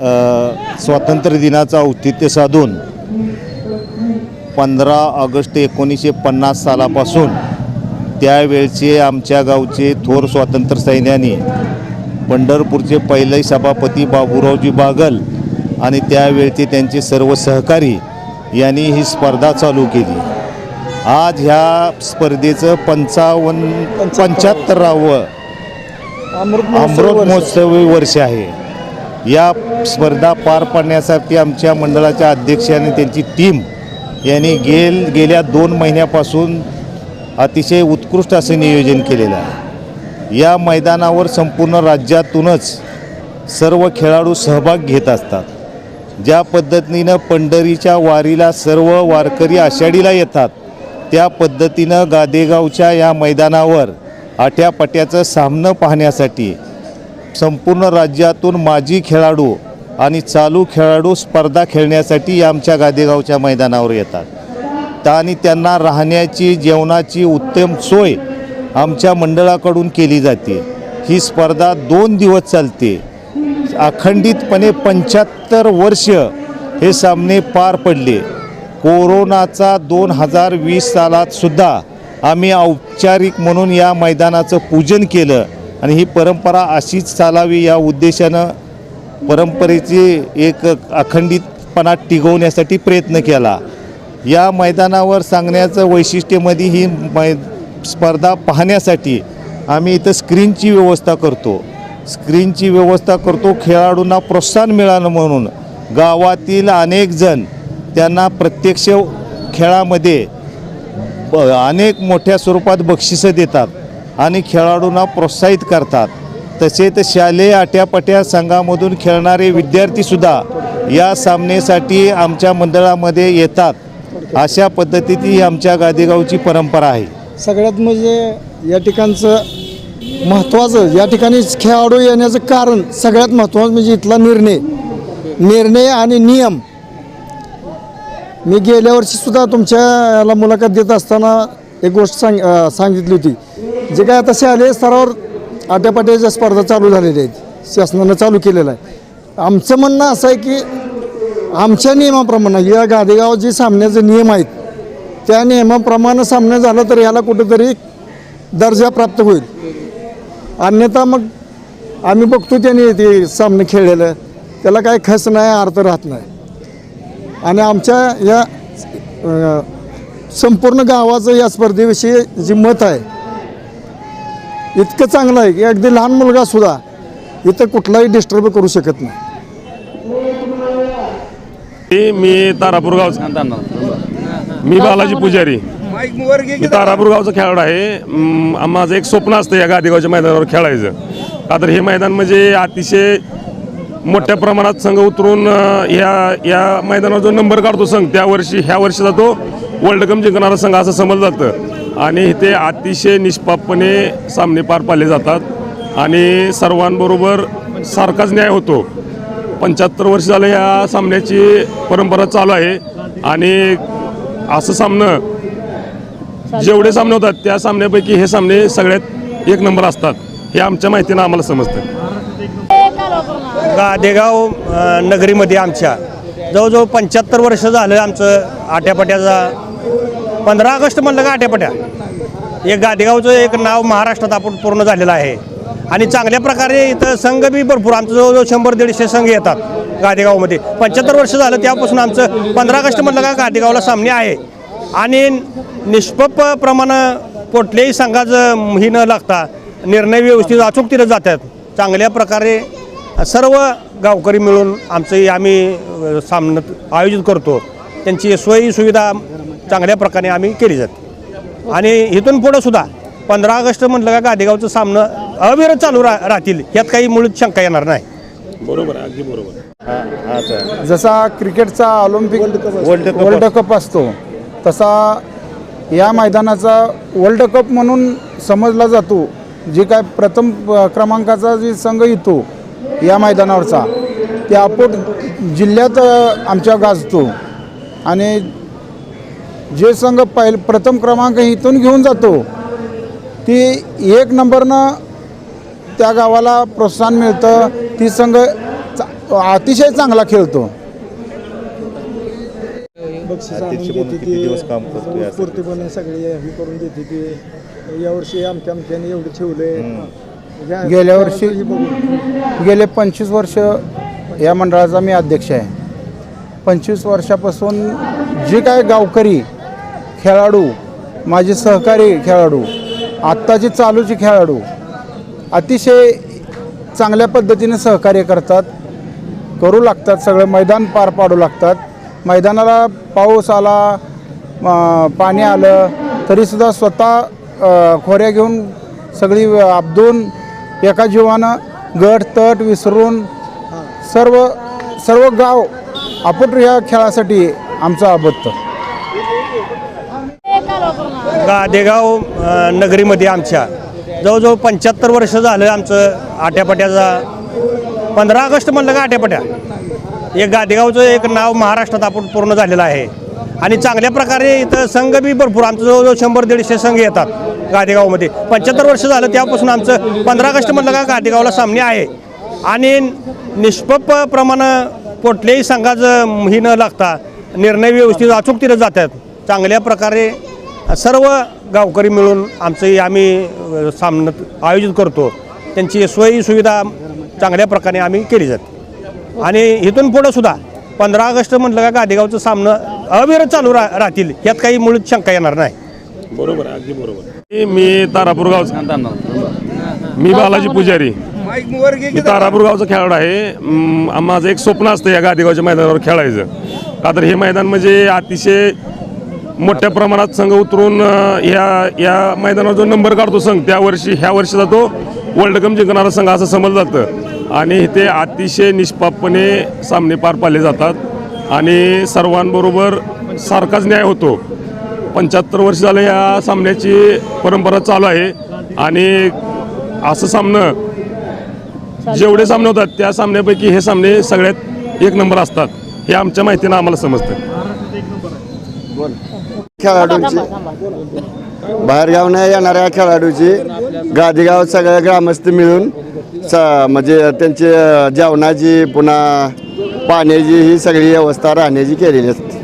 स्वातंत्र्य दिनाचं औचित्य साधून पंधरा ऑगस्ट एकोणीसशे पन्नास सालापासून त्यावेळचे आमच्या गावचे थोर स्वातंत्र्य सैन्यानी पंढरपूरचे पहिले सभापती बाबूरावजी बागल आणि त्यावेळचे त्यांचे सर्व सहकारी यांनी ही स्पर्धा चालू केली. आज ह्या स्पर्धेचं पंचावन्न पंच्याहत्तरावं अमृत महोत्सवी वर्ष आहे. या स्पर्धा पार पाडण्यासाठी आमच्या मंडळाच्या अध्यक्ष आणि त्यांची टीम यांनी गेल गेल्या दोन महिन्यापासून अतिशय उत्कृष्ट असं नियोजन केलेलं आहे. या मैदानावर संपूर्ण राज्यातूनच सर्व खेळाडू सहभाग घेत असतात. ज्या पद्धतीनं पंढरीच्या वारीला सर्व वारकरी आषाढीला येतात त्या पद्धतीनं गादेगावच्या या मैदानावर आट्यापाट्याचं सामनं पाहण्यासाठी संपूर्ण राज्यातून माजी खेळाडू आणि चालू खेळाडू स्पर्धा खेळण्यासाठी आमच्या गादेगावच्या मैदानावर येतात. आणि त्यांना राहण्याची जेवणाची उत्तम सोय आमच्या मंडळाकडून केली जाते. ही स्पर्धा दोन दिवस चालते. अखंडितपणे पंच्याहत्तर वर्ष हे सामने पार पडले. कोरोनाचा दोन हजार वीस सालात सुद्धा आम्ही औपचारिक म्हणून या मैदानाचं पूजन केलं. आणि ही परंपरा अशीच चालावी या उद्देशानं परंपरेची एक अखंडितपणा टिकवण्यासाठी प्रयत्न केला. या मैदानावर सांगण्याचं वैशिष्ट्यमध्ये ही मै स्पर्धा पाहण्यासाठी आम्ही इथं स्क्रीनची व्यवस्था करतो. स्क्रीनची व्यवस्था करतो खेळाडूंना प्रोत्साहन मिळालं म्हणून. गावातील अनेक जण त्यांना प्रत्यक्ष खेळामध्ये ब अनेक मोठ्या स्वरूपात बक्षिसं देतात. आणि खेळाडूंना प्रोत्साहित करतात. तसेच शालेय आट्यापाट्या संघामधून खेळणारे विद्यार्थीसुद्धा या सामनेसाठी आमच्या मंडळामध्ये येतात. अशा पद्धतीची ही आमच्या गादेगावची परंपरा आहे. सगळ्यात म्हणजे या ठिकाणचं महत्त्वाचं या ठिकाणी खेळाडू येण्याचं कारण सगळ्यात महत्त्वाचं म्हणजे इथला निर्णय. निर्णय आणि नियम. मी गेल्या वर्षीसुद्धा तुमच्या याला मुलाखत देत असताना एक गोष्ट सांग सांगितली होती. जे काय आता शालेय स्तरावर आट्यापाट्याच्या स्पर्धा चालू झालेल्या आहेत. शासनानं चालू केलेलं आहे. आमचं म्हणणं असं आहे की आमच्या नियमाप्रमाणे या गादेगाव जे सामन्याचे नियम आहेत त्या नियमाप्रमाणे सामनं झालं तर याला कुठेतरी दर्जा प्राप्त होईल. अन्यथा मग आम्ही बघतो त्याने ते सामने खेळलेलं. त्याला काही खस नाही अर्थ राहत नाही. आणि आमच्या या संपूर्ण गावाचं या स्पर्धेविषयी जे मत आहे इतकं चांगलं आहे की अगदी लहान मुलगा सुद्धा इथं कुठलाही डिस्टर्ब करू शकत नाही. मी- मी तारापूर गावचा मी बालाजी पुजारी. मी तारापूर गावचा खेळाडू आहे. म, माझं एक स्वप्न असतं या गादीगावच्या मैदानावर खेळायचं. का तर हे मैदान म्हणजे अतिशय मोठ्या प्रमाणात संघ उतरून अ, या या मैदानावर जो नंबर काढतो संघ त्या वर्षी ह्या वर्षीचा तो वर्ल्ड कप जिंकणारा संघ असं समजलं जातं. आणि इथे अतिशय निष्पापपणे सामने पार पाडले जातात. आणि सर्वांबरोबर सारखाच न्याय होतो. पंच्याहत्तर वर्ष झालं या सामन्याची परंपरा चालू आहे. आणि असं सामनं जेवढे सामने होतात त्या सामन्यापैकी हे सामने सगळ्यात एक नंबर असतात. हे आमच्या माहितीनं आम्हाला समजतं. गादेगाव नगरीमध्ये आमच्या जवळजवळ पंच्याहत्तर वर्ष झालं आमचं आट्यापाट्याचा पंधरा ऑगस्ट म्हणलं का आट्यापाट्या? हे गादेगावचं एक नाव महाराष्ट्रात आपण पूर्ण झालेलं आहे. आणि चांगल्या प्रकारे इथं संघ बी भरपूर आमचं जवळजवळ शंभर दीडशे संघ येतात गादेगावमध्ये. पंच्याहत्तर वर्ष झालं त्यापासून आमचं पंधरा ऑगस्ट म्हणलं का गादेगावला सामने आहे. आणि निष्पप प्रमाणं कुठल्याही संघाचं ही न लागता निर्णय व्यवस्थित अचूक तिथं जातात. चांगल्या प्रकारे सर्व गावकरी मिळून आमचंही आम्ही सामनं आयोजित करतो. त्यांची सोयी सुविधा चांगल्या प्रकारे आम्ही केली जाते. आणि इथून पुढं सुद्धा पंधरा ऑगस्ट म्हटलं का गादेगावचं सामनं अविरत चालू रा राहतील यात काही मुळीच शंका येणार नाही. बरोबर अगदी बरोबर. हा सर जसा क्रिकेटचा Olympic world cup world cup असतो तसा या मैदानाचा वर्ल्ड कप म्हणून समजला जातो जे काय प्रथम क्रमांकाचा जे संघ येतो या मैदानावरचा ते आपोट जिल्ह्यात आमच्या गाजतो. आणि जे संघ पहिल प्रथम क्रमांक इथून घेऊन जातो ती एक नंबरनं त्या गावाला प्रोत्साहन मिळतं. ती संघ चा- अतिशय चांगला खेळतो? पूर्तीपणे सगळे हे करून देते की यावर्षी आमच्या आमच्याने एवढे ठेवले गेल्या वर्षी गेले पंचवीस वर्ष या मंडळाचा मी अध्यक्ष आहे. पंचवीस वर्षापासून जे काय गावकरी खेळाडू माझे सहकारी खेळाडू आत्ताचे चालूचे खेळाडू अतिशय चांगल्या पद्धतीने सहकार्य करतात करू लागतात सगळं मैदान पार पाडू लागतात. मैदानाला पाऊस आला पाणी आलं तरीसुद्धा स्वतः खोऱ्या घेऊन सगळी आपदून एका जीवानं गट तट विसरून सर्व सर्व गाव आपण ह्या खेळासाठी आमचं आबदतं गादेगाव नगरीमध्ये आमच्या. जवळजवळ पंच्याहत्तर वर्ष झालं आमचं आट्यापाट्याचा. पंधरा ऑगस्ट म्हणलं का आट्यापाट्या? एक गादेगावचं एक नाव महाराष्ट्रात आपण पूर्ण झालेलं आहे. आणि चांगल्या प्रकारे इथं संघ बी भरपूर आमचं जवळजवळ शंभर दीडशे संघ येतात गादेगावमध्ये. पंच्याहत्तर वर्ष झालं त्यापासून आमचं पंधरा ऑगस्ट म्हणलं का गादेगावला सामने आहे. आणि निष्पप प्रमाणे कुठल्याही संघाचं ही न लागता निर्णय व्यवस्थित तिथं जातात. चांगल्या प्रकारे सर्व गावकरी मिळून आमचं आम्ही सामनं आयोजित करतो. त्यांची सोयी सुविधा चांगल्या प्रकारे आम्ही केली जाते. आणि इथून पुढं सुद्धा पंधरा ऑगस्ट म्हटलं का गादेगावचं सामनं अविरत चालू रा राहतील यात काही मुळीच शंका येणार नाही. बरोबर आहे अगदी बरोबर. मी तारापूर गावचा मी बालाजी पुजारी. मी तारापूर गावचा खेळाडू आहे. म, माझं एक स्वप्न असतं या गादीगावच्या मैदानावर खेळायचं. का तर हे मैदान म्हणजे अतिशय मोठ्या प्रमाणात संघ उतरून अ, या या मैदानावर जो नंबर काढतो संघ त्या वर्षी ह्या वर्षीचा तो वर्ल्ड कप जिंकणारा संघ असं समजलं जातं. आणि इथे अतिशय निष्पापपणे सामने पार पाडले जातात. आणि सर्वांबरोबर सारखाच न्याय होतो. पंच्याहत्तर वर्ष झालं या सामन्याची परंपरा चालू आहे. आणि असं सामनं जेवढे सामने होतात त्या सामन्यापैकी हे सामने सगळ्यात एक नंबर असतात. हे आमच्या माहितीनं आम्हाला समजतं. खेळाडूंची. बाहेरगावनं येणाऱ्या खेळाडूची. गादीगाव सगळे ग्रामस्थ मिळून स म्हणजे त्यांची जेवणाची पुन्हा पाण्याची ही सगळी व्यवस्था राहण्याची केलेली असते.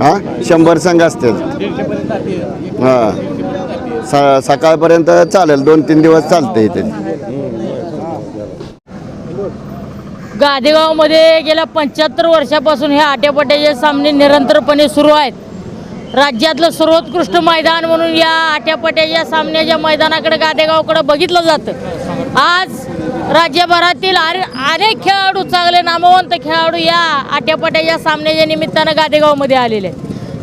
हां? शंभर संघ असतील. हां. स सकाळपर्यंत चालेल. दोन तीन दिवस चालतं इथे. गादेगावमध्ये गेल्या पंच्याहत्तर वर्षापासून हे आट्यापाट्याचे सामने निरंतरपणे सुरू आहेत. राज्यातलं सर्वोत्कृष्ट मैदान म्हणून या आट्यापाट्याच्या सामन्याच्या मैदानाकडे गादेगावकडे बघितलं जातं. आज राज्यभरातील अनेक खेळाडू चांगले नामवंत खेळाडू या आट्यापाट्याच्या सामन्याच्या निमित्तानं गादेगावमध्ये आलेले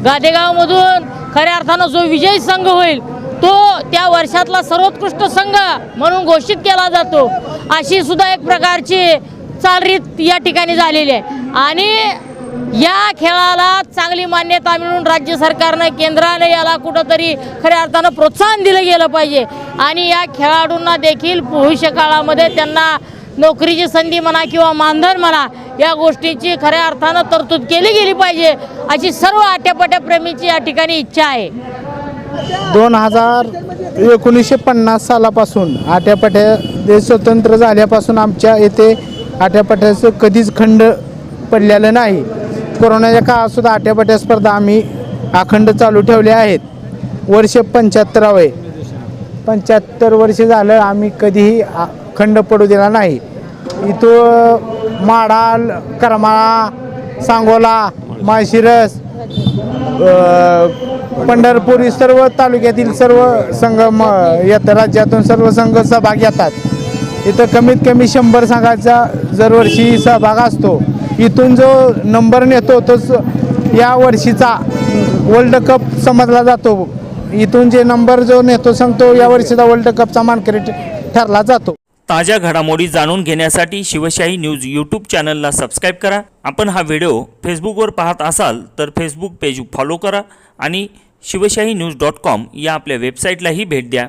गादेगावमधून खऱ्या अर्थानं जो विजयी संघ होईल तो त्या वर्षातला सर्वोत्कृष्ट संघ म्हणून घोषित केला जातो. अशी सुद्धा एक प्रकारची चालरीत या ठिकाणी झालेली आहे. आणि या खेळाला चांगली मान्यता मिळून राज्य सरकारनं केंद्राने याला कुठंतरी खऱ्या अर्थानं प्रोत्साहन दिलं गेलं पाहिजे. आणि या खेळाडूंना देखील भविष्य काळामध्ये त्यांना नोकरीची संधी म्हणा किंवा मानधन म्हणा या गोष्टीची खऱ्या अर्थानं तरतूद केली गेली पाहिजे अशी सर्व आट्यापट्याप्रेमीची या ठिकाणी इच्छा आहे. दोन हजार एकोणीसशे पन्नास सालापासून आट्यापाट्या देश स्वतंत्र झाल्यापासून आमच्या येथे आट्यापाट्याचं कधीच खंड पडलेलं नाही. कोरोनाच्या काळात सुद्धा आट्यापाट्या स्पर्धा आम्ही अखंड चालू ठेवल्या आहेत. वर्ष पंच्याहत्तरावे पंच्याहत्तर वर्ष झालं आम्ही कधीही खंड पडू दिला नाही. इथं माडाल करमाळा सांगोला माळशिरस पंढरपूर ही सर्व तालुक्यातील सर्व संघ म येत राज्यातून सर्व संघ सहभाग घेतात. इथं कमीत कमी शंभर संघाचा दरवर्षी सहभाग असतो. इथून जो नंबर नेतो तोच या वर्षीचा वर्ल्ड कप समजला जातो. इथून जे नंबर जो नेतो सांगतो या वर्षीचा वर्ल्ड कपचा मानकरी ठरला जातो. ताज्या घडामोडी जाणून घेण्यासाठी शिवशाही न्यूज यूट्यूब चॅनलला सबस्क्राईब करा. आपण हा व्हिडिओ फेसबुकवर पाहत असाल तर फेसबुक पेज फॉलो करा आणि शिवशाही न्यूज डॉट कॉम या आपल्या वेबसाईटलाही भेट द्या.